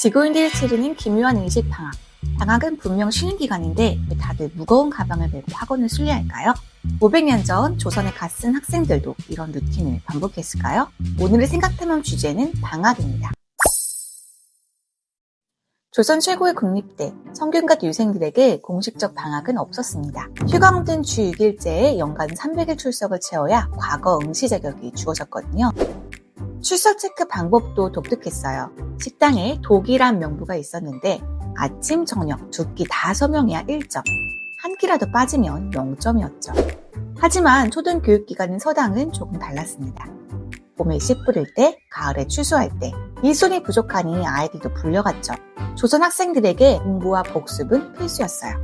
지구인들이 치르는 기묘한 의식 방학. 방학은 분명 쉬는 기간인데 왜 다들 무거운 가방을 메고 학원을 순례할까요? 500년 전 조선에 갓쓴 학생들도 이런 루틴을 반복했을까요? 오늘의 생각탐험 주제는 방학입니다. 조선 최고의 국립대, 성균관 유생들에게 공식적 방학은 없었습니다. 없는 주 6일째에 연간 300일 출석을 채워야 과거 응시 자격이 주어졌거든요. 출석 체크 방법도 독특했어요. 식당에 독이란 명부가 있었는데 아침, 저녁 두 끼 다 서명해야 1점, 한 끼라도 빠지면 0점이었죠. 하지만 초등 교육 기관인 서당은 조금 달랐습니다. 봄에 씨 뿌릴 때, 가을에 추수할 때, 일손이 부족하니 아이들도 불려갔죠. 조선 학생들에게 공부와 복습은 필수였어요.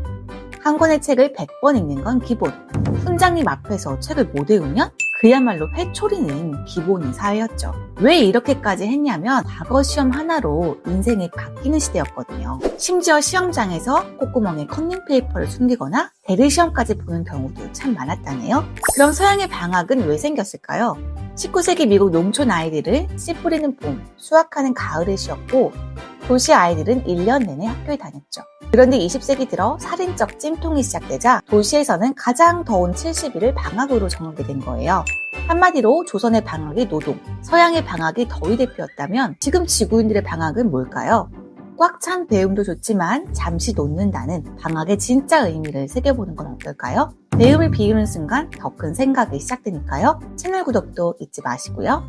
한 권의 책을 100번 읽는 건 기본. 훈장님 앞에서 책을 못 외우면 그야말로 회초리는 기본인 사회였죠. 왜 이렇게까지 했냐면 과거 시험 하나로 인생이 바뀌는 시대였거든요. 심지어 시험장에서 콧구멍에 컨닝 페이퍼를 숨기거나 대리 시험까지 보는 경우도 참 많았다네요. 그럼 서양의 방학은 왜 생겼을까요? 19세기 미국 농촌 아이들을 씨 뿌리는 봄, 수확하는 가을에 쉬었고 도시 아이들은 1년 내내 학교에 다녔죠. 그런데 20세기 들어 살인적 찜통이 시작되자 도시에서는 가장 더운 70일을 방학으로 정하게 된 거예요. 한마디로 조선의 방학이 노동, 서양의 방학이 더위 대표였다면 지금 지구인들의 방학은 뭘까요? 꽉 찬 배움도 좋지만 잠시 놓는다는 방학의 진짜 의미를 새겨보는 건 어떨까요? 배움을 비우는 순간 더 큰 생각이 시작되니까요. 채널 구독도 잊지 마시고요.